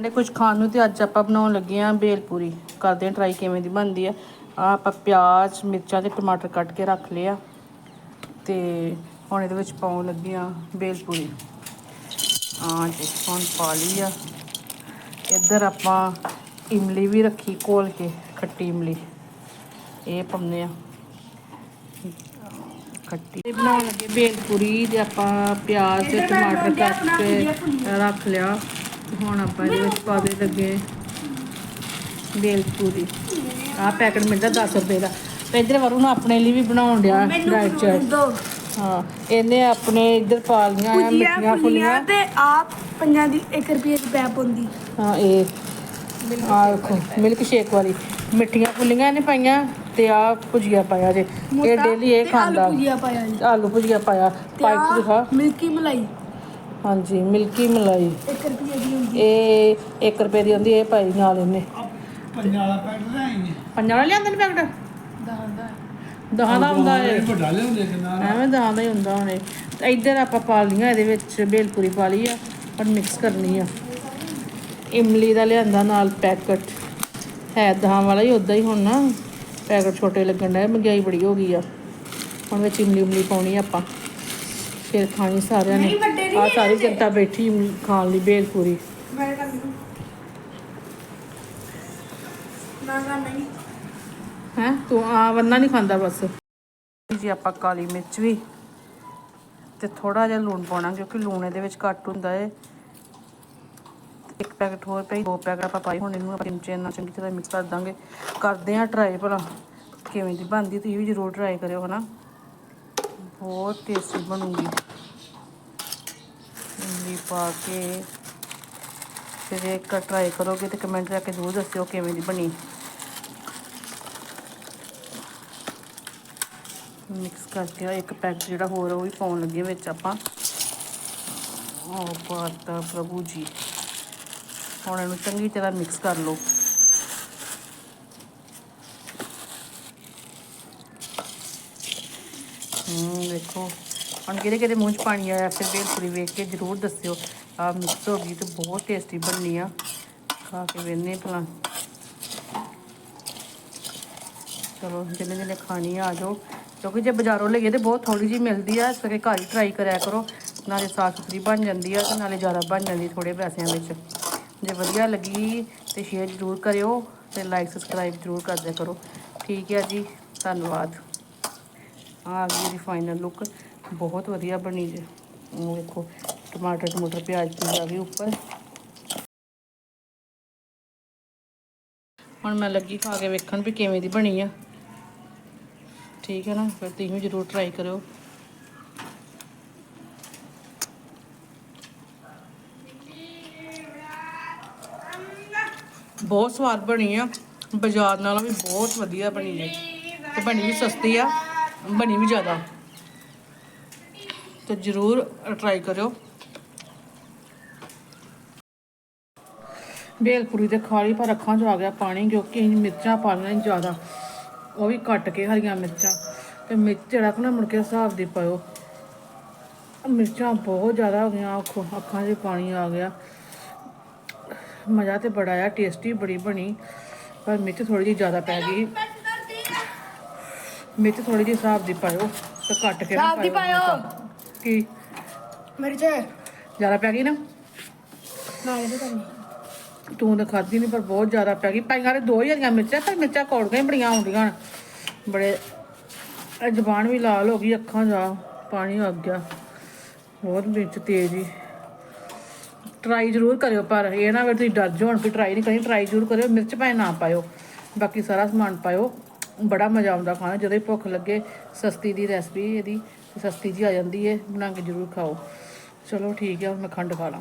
ਨੇ ਕੁਝ ਖਾਣ ਨੂੰ ਤੇ ਅੱਜ ਆਪਾਂ ਬਣਾਉਣ ਲੱਗੇ ਆਂ ਬੇਲਪੂਰੀ ਕਰਦੇ ਆਂ ਟਰਾਈ ਕਿਵੇਂ ਦੀ ਬਣਦੀ ਆ। ਆ ਆਪਾਂ ਪਿਆਜ਼ ਮਿਰਚਾਂ ਤੇ ਟਮਾਟਰ ਕੱਟ ਕੇ ਰੱਖ ਲਿਆ ਤੇ ਹੁਣ ਇਹਦੇ ਵਿੱਚ ਪਾਉਣ ਲੱਗੇ ਆਂ ਬੇਲਪੂਰੀ ਆ ਜੀ ਹੁਣ ਪਾ ਲਈ ਆ। ਇੱਧਰ ਆਪਾਂ ਇਮਲੀ ਵੀ ਰੱਖੀ ਘੋਲ ਕੇ ਖੱਟੀ ਇਮਲੀ। ਇਹ ਪਾਉਂਦੇ ਆ ਖੱਟੀ। ਤੇ ਬਣਾਉਣ ਲੱਗੇ ਬੇਲਪੂਰੀ ਤੇ ਆਪਾਂ ਪਿਆਜ਼ ਤੇ ਟਮਾਟਰ ਕੱਟ ਕੇ ਰੱਖ ਲਿਆ। ਹੁਣ ਆਪਾਂ ਇਹਦੇ ਵਿੱਚ ਪਾ ਦੇ ਲੱਗੇ ਬੇਲਪੂਰੀ ਆਹ ਪੈਕਟ ਮਿਲਦਾ 10 ਰੁਪਏ ਦਾ। ਤੇ ਇੱਧਰ ਵਰੂ ਨੂੰ ਆਪਣੇ ਲਈ ਵੀ ਬਣਾਉਣ ਡਿਆ ਚਾਰਟ ਦੋ। ਹਾਂ ਇਹਨੇ ਆਪਣੇ ਇੱਧਰ ਪਾ ਲੀਆਂ ਆ ਮਿੱਠੀਆਂ ਫੁੱਲੀਆਂ। ਤੇ ਆਪ ਪੰਜਾਂ ਦੀ 1 ਰੁਪਏ ਦੀ ਪੈਪ ਹੁੰਦੀ ਹਾਂ ਇਹ ਆ ਦੇਖੋ ਮਿਲਕ ਸ਼ੇਕ ਵਾਲੀ। ਮਿੱਠੀਆਂ ਫੁੱਲੀਆਂ ਇਹਨੇ ਪਾਈਆਂ ਤੇ ਆ ਭੁਜੀਆ ਪਾਇਆ ਜੇ। ਇਹ ਡੇਲੀ ਇਹ ਖਾਂਦਾ। ਆਲੂ ਭੁਜੀਆ ਪਾਇਆ ਆਲੂ ਭੁਜੀਆ ਪਾਇਆ। ਪਾਈਪ ਦਿਖਾ। ਮਿਲਕੀ ਮਲਾਈ। ਹਾਂਜੀ ਮਿਲਕੀ ਮਲਾਈ। 1 ਰੁਪਏ ਦੀ ਹੁੰਦੀ ਇਹ 1 ਰੁਪਏ ਦੀ ਹੁੰਦੀ ਇਹ ਪਾਈ ਨਾਲ ਇਹਨੇ। ਪੰਜਾਂ ਵਾਲਾ ਪੈਕਟ ਲਿਆਈ ਪੰਜਾਂ ਵਾਲਾ ਲਿਆਂਦੇ ਨੇ ਪੈਕਟ? ਦਹਾਂ ਦਾ। ਦਹਾਂ ਦਾ ਹੁੰਦਾ ਇਹ। ਵੱਡਾ ਲਿਆਉਂਦੇ ਕਿੰਨਾ ਐਵੇਂ ਦਹਾਂ ਦਾ ਹੀ ਹੁੰਦਾ ਹੁਣ ਇਹ। ਤੇ ਇੱਧਰ ਆਪਾਂ ਪਾ ਲਈਆਂ ਇਹਦੇ ਵਿੱਚ ਬੇਲਪੂਰੀ ਪਾ ਲਈ ਆ ਪਰ ਮਿਕਸ ਕਰਨੀ ਆ। ਇਮਲੀ ਦਾ ਲਿਆਂਦਾ ਨਾਲ ਪੈਕਟ। ਹੈ ਦਹਾਂ ਵਾਲਾ ਹੀ ਉਦਾਂ ਹੀ ਹੁਣ ਨਾ ਪੈਕਟ ਛੋਟੇ ਲੱਗਣ ਡਿਆ ਮਹਿੰਗਾਈ ਬੜੀ ਹੋ ਗਈ ਆ। ਹੁਣ ਵਿੱਚ ਇਮਲੀ ਉਮਲੀ ਪਾਉਣੀ ਆ ਆਪਾਂ। ਫਿਰ ਖਾਣੀ ਸਾਰਿਆਂ ਨੇ। ਆ ਸਾਰੀ ਜਨਤਾ ਬੈਠੀ ਖਾਣ ਲਈ ਬੇਲਪੂਰੀ ਮੈਂ ਕਰ ਲੂੰ। ਨਾ ਨਾ ਨਹੀਂ। ਹੈ? ਤੂੰ ਆ ਬੰਨਾ ਨਹੀਂ ਖਾਂਦਾ ਬਸ। ਜੀ ਆਪਾਂ ਕਾਲੀ ਮਿਰਚ ਵੀ ਤੇ ਥੋੜਾ ਜਿਹਾ ਲੂਣ ਪਾਉਣਾ ਕਿਉਂਕਿ ਲੂਣ ਇਹਦੇ ਵਿੱਚ ਘੱਟ ਹੁੰਦਾ ਏ। ਇੱਕ ਪੈਕਟ ਹੋਰ ਪਈ ਦੋ ਪੈਕਟ ਆਪਾਂ ਪਾਈ ਹੁਣ ਇਹਨੂੰ ਆਪਾਂ ਚਮਚੇ ਨਾਲ ਚੰਗੀ ਤਰ੍ਹਾਂ ਮਿਕਸ ਕਰ ਦਾਂਗੇ। ਕਰਦੇ ਆ ਟਰਾਈ ਭਲਾ। ਕਿਵੇਂ ਦੀ ਬਣਦੀ ਤੁਸੀਂ ਵੀ ਜ਼ਰੂਰ ਟਰਾਈ ਕਰਿਓ ਹਨਾ? ਬਹੁਤ ਟੇਸਟੀ ਬਣੂਗੀ। ਇਮਲੀ ਪਾ ਕੇ ਫਿਰ ਇੱਕ ਟਰਾਈ ਕਰੋਗੇ ਤੇ ਕਮੈਂਟ ਕਰਕੇ ਜ਼ਰੂਰ ਦੱਸਿਓ ਕਿਵੇਂ ਦੀ ਬਣੀ। ਮਿਕਸ ਕਰਕੇ ਆਹ ਇੱਕ ਪੈਕਟ ਜਿਹੜਾ ਹੋਰ ਉਹ ਵੀ ਪਾਉਣ ਲੱਗੇ ਵਿੱਚ ਆਪਾਂ। ਉਹ ਪਾਤਾ ਪ੍ਰਭੂ ਜੀ। ਹੁਣ ਇਹਨੂੰ ਚੰਗੀ ਤਰ੍ਹਾਂ ਮਿਕਸ ਕਰ ਲਓ। ਹੂੰ, ਦੇਖੋ। ਹੁਣ ਕਿਹਦੇ ਕਿਹਦੇ ਮੂੰਹ 'ਚ ਪਾਣੀ ਆਇਆ, ਫਿਰ ਬੇਲਪੂਰੀ ਵੇਖ ਕੇ ਜ਼ਰੂਰ ਦੱਸਿਓ। ਆ ਮਿਕਸ ਹੋ ਗਈ ਤੇ ਬਹੁਤ ਟੇਸਟੀ ਬਣਨੀ ਆ। ਖਾ ਕੇ ਵੇਖਨੇ ਭਲਾ। ਚਲੋ ਜਿਹਨੇ ਜਿਹਨੇ ਖਾਣੀ ਆ ਜਾਓ ਕਿਉਂਕਿ ਜੇ ਬਾਜ਼ਾਰੋਂ ਲਈਏ ਤੇ ਬਹੁਤ ਥੋੜੀ ਜਿਹੀ ਮਿਲਦੀ ਆ, ਇਸ ਕਰਕੇ ਘਰ ਹੀ ਟਰਾਈ ਕਰਿਆ ਕਰੋ। ਨਾਲੇ ਸਾਫ਼ ਸੁਥਰੀ ਬਣ ਜਾਂਦੀ ਆ ਤੇ ਨਾਲੇ ਜ਼ਿਆਦਾ ਬਣ ਜਾਂਦੀ ਥੋੜੇ ਪੈਸਿਆਂ ਵਿੱਚ। ਜੇ ਵਧੀਆ ਲੱਗੀ ਤੇ ਸ਼ੇਅਰ ਜ਼ਰੂਰ ਕਰਿਓ ਤੇ ਲਾਈਕ ਸਬਸਕ੍ਰਾਈਬ ਜ਼ਰੂਰ ਕਰ ਦਿਆ ਕਰੋ। ਠੀਕ ਹੈ ਜੀ, ਧੰਨਵਾਦ। ਆ ਗਈ ਇਹਦੀ ਫਾਈਨਲ ਲੁੱਕ ਬਹੁਤ ਵਧੀਆ ਬਣੀ ਜੇ। ਉਹ ਵੇਖੋ, ਟਮਾਟਰ ਟਮਾਟਰ, ਪਿਆਜ਼ ਪੂਰਾ ਵੀ ਉੱਪਰ। ਹੁਣ ਮੈਂ ਲੱਗੀ ਖਾ ਕੇ ਵੇਖਣ ਵੀ ਕਿਵੇਂ ਦੀ ਬਣੀ ਆ। ਠੀਕ ਹੈ ਨਾ, ਫਿਰ ਤੁਸੀਂ ਵੀ ਜ਼ਰੂਰ ਟਰਾਈ ਕਰਿਓ। ਬਹੁਤ ਸਵਾਦ ਬਣੀ ਆ। ਬਾਜ਼ਾਰ ਨਾਲੋਂ ਵੀ ਬਹੁਤ ਵਧੀਆ ਬਣੀ ਹੈ ਤੇ ਬਣੀ ਵੀ ਸਸਤੀ ਆ। ਬਣੀ ਵੀ ਜ਼ਿਆਦਾ। ਤੇ ਜ਼ਰੂਰ ਟਰਾਈ ਕਰਿਓ। ਬੇਲਪੂਰੀ ਤੇ ਖਾਲੀ ਪਰ ਅੱਖਾਂ 'ਚ ਆ ਗਿਆ ਪਾਣੀ ਕਿਉਂਕਿ ਮਿਰਚਾਂ ਪਾ ਜ਼ਿਆਦਾ। ਉਹ ਵੀ ਕੱਟ ਕੇ ਹਰੀਆਂ ਮਿਰਚਾਂ। ਤੇ ਮਿਰਚ ਜਿਹੜਾ ਕਿ ਨਾ ਮੁੜ ਕੇ ਹਿਸਾਬ ਦੀ ਪਾਇਓ। ਮਿਰਚਾਂ ਬਹੁਤ ਜ਼ਿਆਦਾ ਹੋ ਗਈਆਂ, ਅੱਖਾਂ 'ਚ ਪਾਣੀ ਆ ਗਿਆ। ਮਜ਼ਾ ਤੇ ਬੜਾ ਆ ਟੇਸਟੀ ਬੜੀ ਬਣੀ। ਪਰ ਮਿਰਚ ਥੋੜੀ ਜਿਹੀ ਜ਼ਿਆਦਾ ਪੈ ਗਈ। ਮਿਰਚ ਥੋੜੀ ਜਿਹੀ ਹਿਸਾਬ ਦੀ ਪਾਇਓ ਤੇ ਕੱਟ ਕੇ ਹਿਸਾਬ ਦੀ ਪਾਇਓ। ਮਿਰਚਾਂ। ਕੀ? ਮੇਰੇ ਚ ਜ਼ਿਆਦਾ ਪੈ ਗਈ ਨਾ? ਨਾ ਇਹ ਤਾਂ ਤੂੰ ਤਾਂ ਖਾਧੀ ਨਹੀਂ ਪਰ ਬਹੁਤ ਜ਼ਿਆਦਾ ਪੈ ਗਈ। ਪਾਈਆਂ ਦੇ ਦੋ ਹੀ ਹਰੀਆਂ ਮਿਰਚਾਂ ਪਰ ਮਿਰਚਾਂ ਕੌੜ ਗਈਆਂ ਬੜੀਆਂ ਆਉਂਦੀਆਂ ਹਨ। ਬੜੇ ਇਹ ਜ਼ਬਾਨ ਵੀ ਲਾਲ ਹੋ ਗਈ ਅੱਖਾਂ ਜਾ ਪਾਣੀ ਆ ਗਿਆ। ਬਹੁਤ ਮਿਰਚ ਤੇਜ਼ ਹੀ। ਟਰਾਈ ਜ਼ਰੂਰ ਕਰਿਓ ਪਰ ਇਹ ਨਾ ਵੀ ਤੁਸੀਂ ਡਰ ਜਾਓ ਹੁਣ ਵੀ ਟਰਾਈ ਨਹੀਂ ਕਰਨੀ। ਟਰਾਈ ਜ਼ਰੂਰ ਕਰਿਓ ਮਿਰਚ ਭਾਵੇਂ ਨਾ ਪਾਇਓ। ਬਾਕੀ ਸਾਰਾ ਸਮਾਨ ਪਾਇਓ। ਬੜਾ ਮਜ਼ਾ ਆਉਂਦਾ ਖਾਣਾ, ਜਦੋਂ ਹੀ ਭੁੱਖ ਲੱਗੇ, ਸਸਤੀ ਦੀ ਰੈਸਪੀ ਇਹਦੀ, ਸਸਤੀ ਜੀ ਆ ਜਾਂਦੀ ਹੈ ਬਣਾ ਕੇ ਜ਼ਰੂਰ ਖਾਓ। ਚਲੋ ਠੀਕ ਹੈ ਹੁਣ ਮੈਂ ਖੰਡ ਖਾ ਲਾਂ।